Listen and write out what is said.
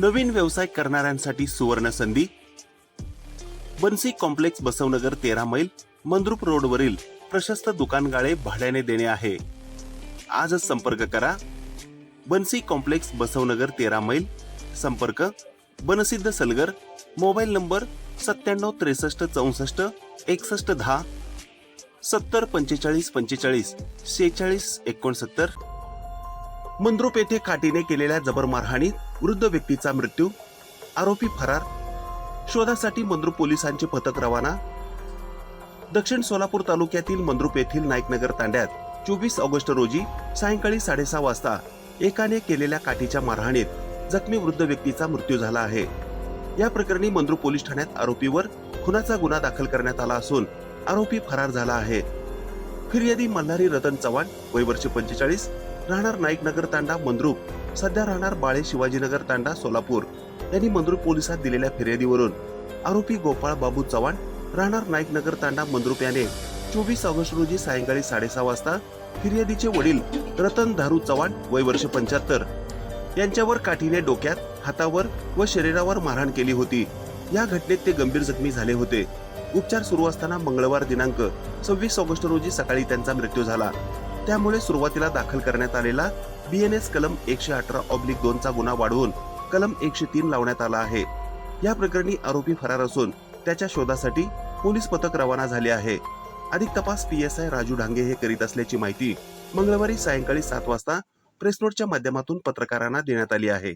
नवीन व्यवसाय करणाऱ्यांसाठी सुवर्ण संधी बन्सी कॉम्प्लेक्स बसवनगर तेरा मैल मंद्रुप रोडवरील प्रशस्त दुकानगाळे भाड्याने देणे आहे. आजच संपर्क करा. बन्सी कॉम्प्लेक्स बसवनगर तेरा मैल संपर्क बनसिद्ध सलगर मोबाईल नंबर सत्त्याण्णव त्रेसष्ट चौसष्ट एकसष्ट दहा सत्तर पंचेचाळीस पंचेचाळीस शेहेचाळीस एकोणसत्तर मंद्रुप येथे काठीने केलेल्या जबर मारहाणीत वृद्ध व्यक्तीचा मृत्यू आरोपी फरार. शोधासाठी मंद्रुप पोलिसांचे पथक रवाना. दक्षिण सोलापूर तालुक्यातील मंद्रुप येथील नाईकनगर तांड्यात चोवीस ऑगस्ट रोजी सायंकाळी साडेसहा वाजता एकाने केलेल्या काठीच्या मारहाणीत जखमी वृद्ध व्यक्तीचा मृत्यू झाला आहे. या प्रकरणी मंद्रुप पोलीस ठाण्यात आरोपीवर खुनाचा गुन्हा दाखल करण्यात आला असून आरोपी फरार झाला आहे. फिर्यादी मल्हारी रतन चव्हाण वय वर्ष पंचेचाळीस राहणार नाईकनगर तांडा मंद्रुप. सध्या राहणार बाळे शिवाजीनगर तांडा सोलापूर. यांनी मंद्रुप पोलिसात दिलेल्या फिर्यादीवरून आरोपी गोपाळ बाबू चव्हाण राहणार नाईकनगर तांडा मंद्रुप याने चोवीस ऑगस्ट रोजी सायंकाळी साडेसहा वाजता फिर्यादीचे वडील रतन धारू चव्हाण वय वर्ष पंच्याहत्तर यांच्यावर काठीने डोक्यात हातावर व शरीरावर मारहाण केली होती. या घटनेत ते गंभीर जखमी झाले होते. उपचार सुरू असताना मंगळवार दिनांक सव्वीस ऑगस्ट रोजी सकाळी त्यांचा मृत्यू झाला. त्यामुळे सुरुवातीला दाखल करण्यात आलेला बीएनएस कलम एकशे अठरा ऑब्लिक दोनचा गुन्हा वाढवून कलम एकशे तीन लावण्यात आला आहे. या प्रकरणी आरोपी फरार असून त्याच्या शोधासाठी पोलीस पथक रवाना झाले आहे. अधिक तपास P S I Raju Dange हे करीत असल्याची माहिती मंगळवारी सायंकाळी सात वाजता प्रेसनोटच्या माध्यमातून पत्रकारांना देण्यात आली आहे.